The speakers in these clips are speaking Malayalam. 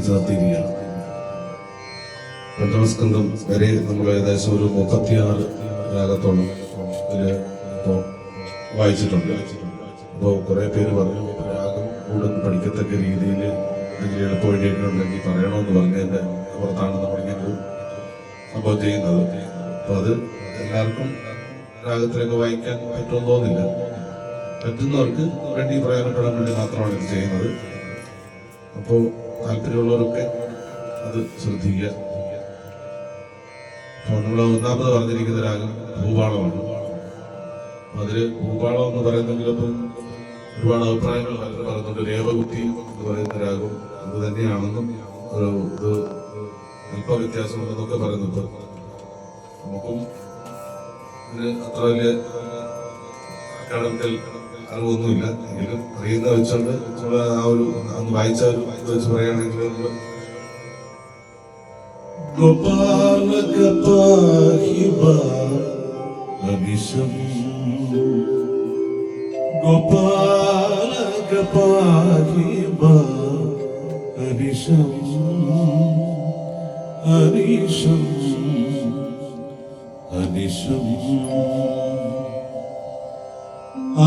അവസാനിപ്പിച്ച് രണ്ടാം സ്കന്ധം വരെ നമ്മൾ ഏകദേശം ഒരു മുപ്പത്തിയാറ് രാഗത്തോളം ഇതിൽ ഇപ്പോൾ വായിച്ചിട്ടുണ്ട്. അപ്പോൾ കുറെ പേര് പറഞ്ഞു രാഗം കൂടുതൽ പഠിക്കത്തക്ക രീതിയിൽ എന്തെങ്കിലും എളുപ്പ വഴിയൊക്കെ ഉണ്ടെങ്കിൽ പറയണമെന്ന് പറഞ്ഞതിന്റെ പുറത്താണ് നമ്മളിങ്ങനെ ഒരു സംഭവം ചെയ്യുന്നത്. അപ്പൊ അത് എല്ലാവർക്കും രാഗത്തിലൊക്കെ വായിക്കാൻ പറ്റുമെന്ന് തോന്നില്ല പറ്റുന്നവർക്ക് വേണ്ടി പ്രയോജനപ്പെടാൻ വേണ്ടി മാത്രമാണ് ഇത് ചെയ്യുന്നത്. അപ്പോൾ താല്പര്യമുള്ളവരൊക്കെ അത് ശ്രദ്ധിക്കുക. നമ്മൾ ഒന്നാമത് പറഞ്ഞിരിക്കുന്ന രാഗം ഭൂപാളമാണ്. അതിൽ ഭൂപാളം എന്ന് പറയുന്നെങ്കിൽ ഇപ്പം ഒരുപാട് അഭിപ്രായങ്ങൾ പലരും പറയുന്നുണ്ട്. രേവകുത്തി എന്ന് പറയുന്ന രാഗം അത് തന്നെയാണെന്നും ഒരു ഇത് അല്പ വ്യത്യാസമുണ്ടെന്നൊക്കെ പറയുന്നുണ്ട്. നമുക്കും അത്ര വലിയ അക്കാഡമിക്കൽ അറിവൊന്നുമില്ല. എങ്കിലും അറിയുന്ന വെച്ചുകൊണ്ട് നമ്മൾ ആ ഒരു അന്ന് വായിച്ച ഒരു വെച്ച് പറയുകയാണെങ്കിൽ നമ്മൾ ഗോപാലക ആ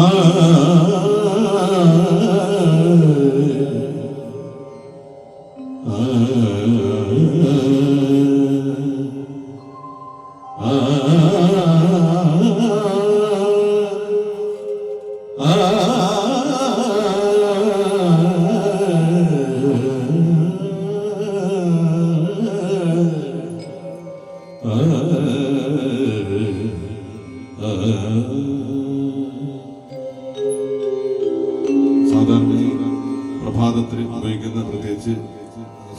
ഉപയോഗിക്കുന്ന പ്രത്യേകിച്ച്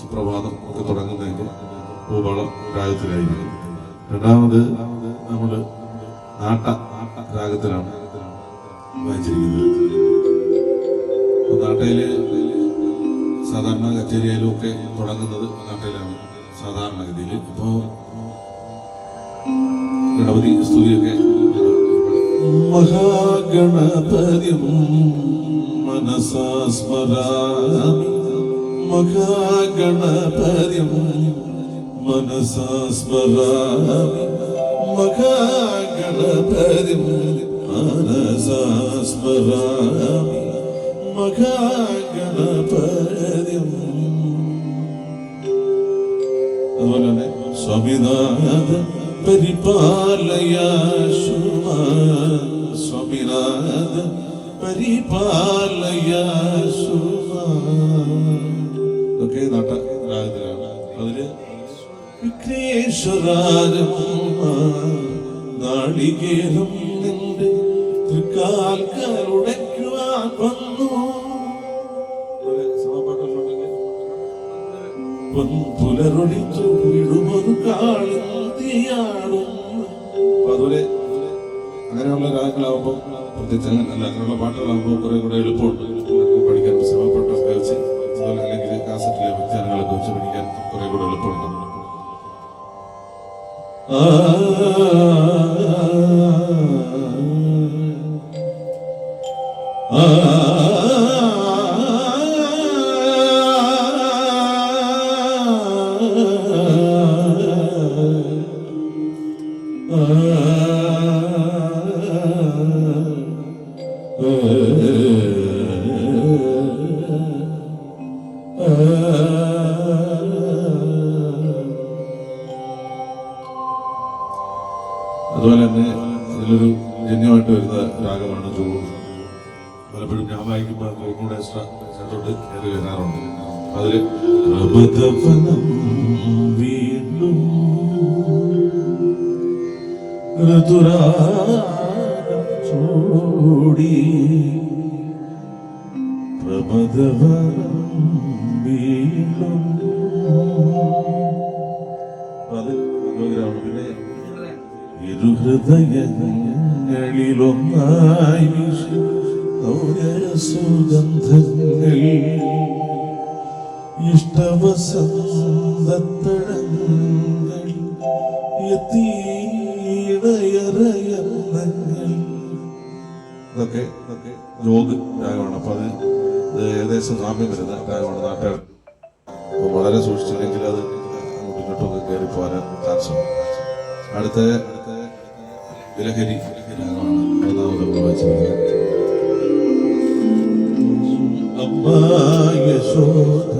സുപ്രഭാതം ഒക്കെ തുടങ്ങുന്നതിന്റെ ഭൂപാളം രാഗത്തിലായിരിക്കും. രണ്ടാമത് നമ്മൾ നാട്ട രാഗത്തിലാണ് വായിച്ചിരിക്കുന്നത്. നാട്ടയിൽ സാധാരണ കച്ചേരിയിലും ഒക്കെ തുടങ്ങുന്നത് നാട്ടയിലാണ് സാധാരണഗതിയിൽ ഇപ്പോൾ ഗണപതി സ്തുതിയൊക്കെ മഹാഗണപതി മനസാ സ്മരാമി മഹാഗണപതിം മനസാ സ്മരാമി മഹാഗണപതിം മനസാ സ്മരാമി മഹാഗണപതിം അതുപോലെ തന്നെ സ്വാമിനാഥ പരിപാലയ ശുഭ സ്വാമിനാഥ പരിപാലയ ശുഭ നട്ട രാഗത്തിലാണ് അതിൽ അതുപോലെ അങ്ങനെയുള്ള രാഗങ്ങളാവുമ്പോൾ പ്രത്യേകിച്ച് അങ്ങനെ അങ്ങനെയുള്ള പാട്ടുകളാവുമ്പോ കുറെ കൂടെ എളുപ്പമുണ്ട്. കുറെ കൂടെ എളുപ്പമുണ്ട് കയറി അതിൽ പ്രബദ്ധവനം വീണ്ടും ഋതുരാഗം ചൂടി. ഇരുഹൃദയങ്ങളിലൊന്നായി സുഗന്ധങ്ങൾ ഇഷ്ടവസന്തത്തടങ്ങൾ ഇതൊക്കെ ജോഗ് രാഗമാണ് അപ്പൊ അത് ഏകദേശം സാമ്യം വരുന്ന രാഗമാണ് നാട്ടുകാർ. വളരെ സൂക്ഷിച്ചില്ലെങ്കിൽ അത് അങ്ങോട്ടും ഇങ്ങോട്ടും ഒക്കെ കയറി പോകാൻ ചാൻസ് അടുത്ത വിലഹരി രാഗമാണ് മൂന്നാമത് വായിച്ചിരിക്കുന്നത് അമ്മ യശോദ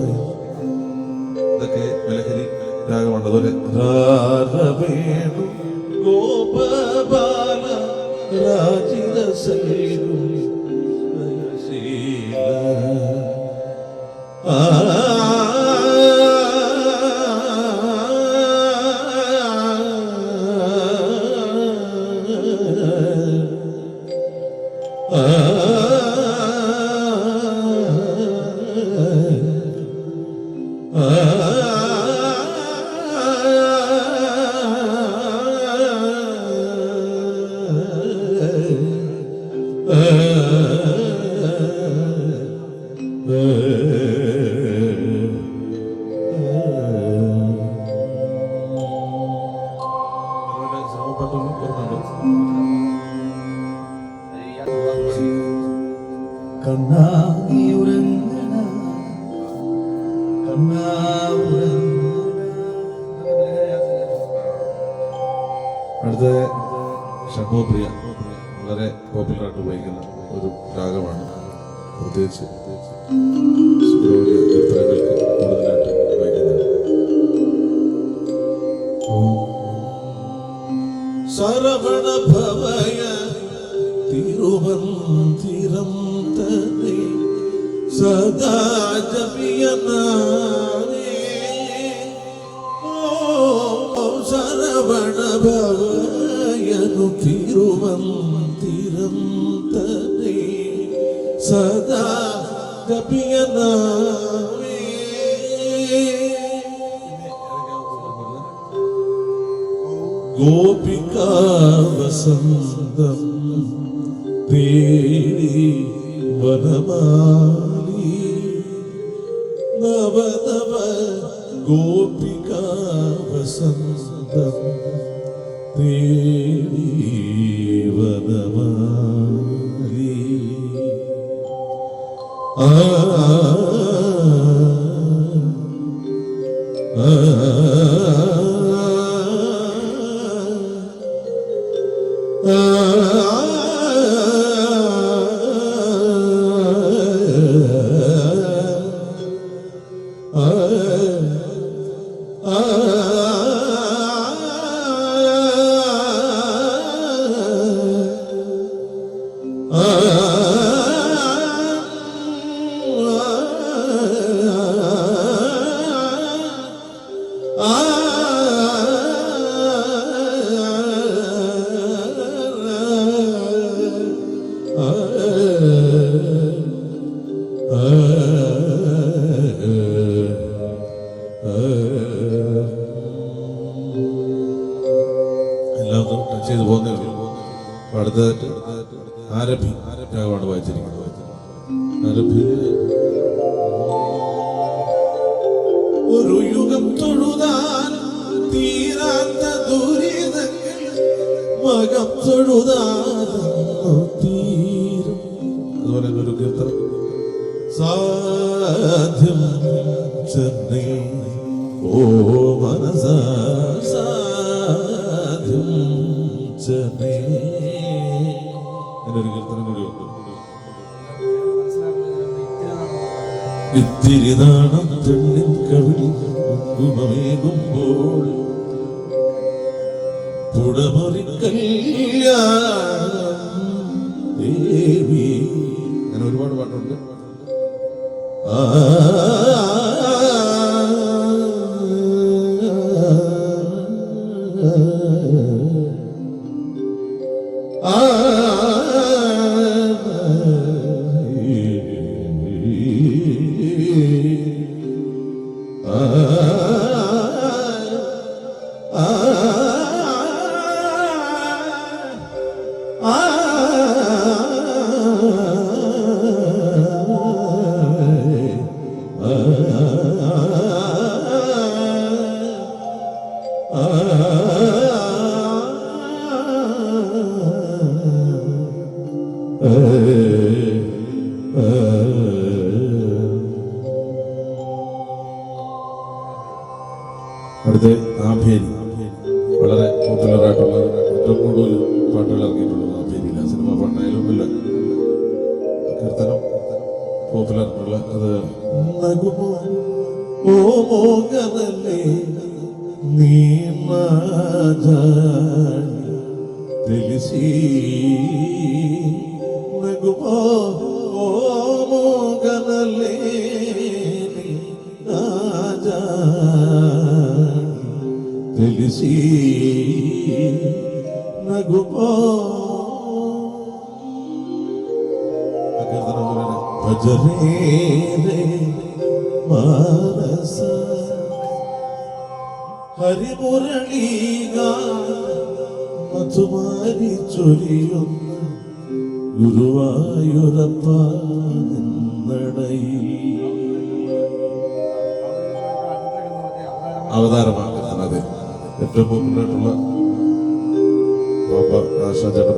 രാരവേണു ഗോപബാല രാജിത സൈരു ശരവണ ഭവയ തിരുവന്തിരം തന്നെ സദാ ജപിയനാമേ ഓ ശരവണ ഭവയനു തിരുമന്ദിരം തന്നെ സദാ ജപിയനാമേ ഗോപികാവസന്തം തേടി വനമാലി. നവ നവ ഗോപികാവസന്തം തേടി വനമാലി. ആ എല്ലാം ഒന്ന് ടച്ച് ചെയ്ത് പോകുന്നേ ഉള്ളൂ. അപ്പൊ അടുത്തതായിട്ട് ആരഭി. രാഗമാണ് വായിച്ചിരിക്കുന്നത്. ആരഭി. ഒരു യുഗം തൊഴുതാൻ തീരാത്ത ദുരിതങ്ങൾ മകം തൊഴുതാൻ സാധ്യം ചെന്നൈ. ഓ മനസ സാധ്യം ചെന്നൈ. എന്നൊരു കീർത്തനം കൂടിയുണ്ട് ഇത്തിരി നാണം തെള്ളിൻ കവിളിൽ കുങ്കുമമേകുമ്പോൾ പുടമറി കല്യാണം ദേവി. അങ്ങനെ ഒരുപാട് പാട്ടുണ്ട്. ആ വളരെ പോപ്പുലർ ആയിട്ടുള്ള ഏറ്റവും കൂടുതൽ പാട്ടുകൾ ഇറങ്ങിയിട്ടുള്ളത് ആഭേരിയില്ല സിനിമ പാട്ടായാലും ഇല്ല കീർത്തനം പോപ്പുലർ ആയിട്ടുള്ള അത് നഗുമോ ഓ മോകനല്ലേ നീ മാജാനി తెలిసి నగుమో ఓ మోగనలేని నాజాని తెలిసి నగుమో భజరే రే మానస ഹരിമുരളീക മധുമാരി ചൊരിയുന്ന ഗുരുവായൂരപ്പ നിന്നടയിൽ അവതാരമാക്കുന്നത് ഏറ്റവും പോപ്പുലറായിട്ടുള്ള ബാബ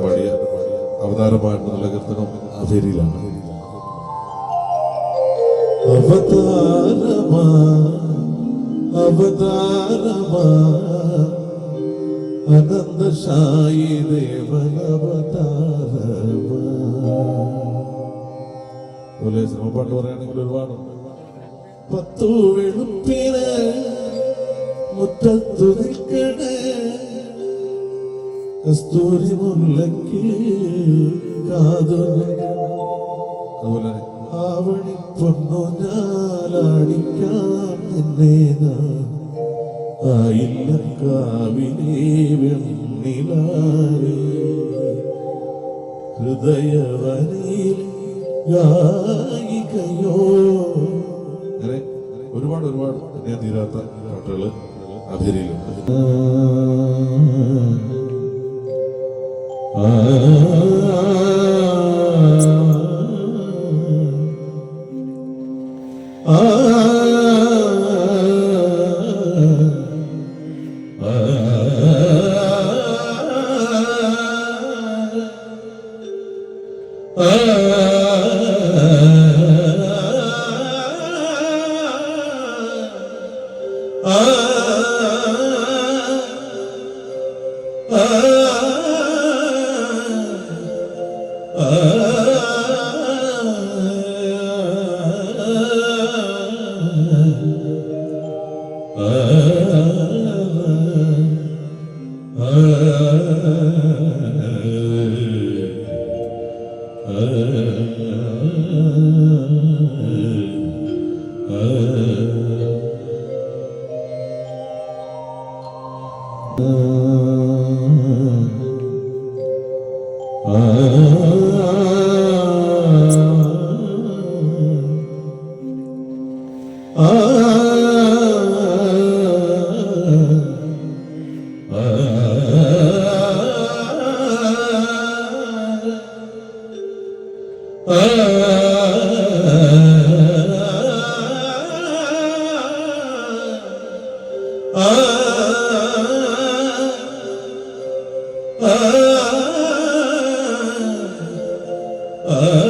പാടിയ അവതാരമായിട്ടുള്ള കീർത്തനം ആ അവതാരമാ അവതാരമാ അനന്തശായി ദേവനവതാരമാ. സിനിമ പാട്ട് പറയുകയാണെങ്കിൽ ഒരുപാടുണ്ട്. പത്തു വെളുപ്പിന് മുറ്റത്തു നിൽക്കണേ കസ്തൂരി മുല്ലക്കി അതുപോലെ. ആവണി പൊണ്ണു ഞാലാടിക്കാം നിന്നെ ആയില്ല കാവിലെ വെണ്ണിലാവേ. ഹൃദയവനിൽ ഗായികയോ. അങ്ങനെ ഒരുപാട് ഒരുപാട് ഞാൻ തീരാത്ത പാട്ടുകൾ അഭിനയിലും ആ. അഭിനയിലുണ്ട് Uh...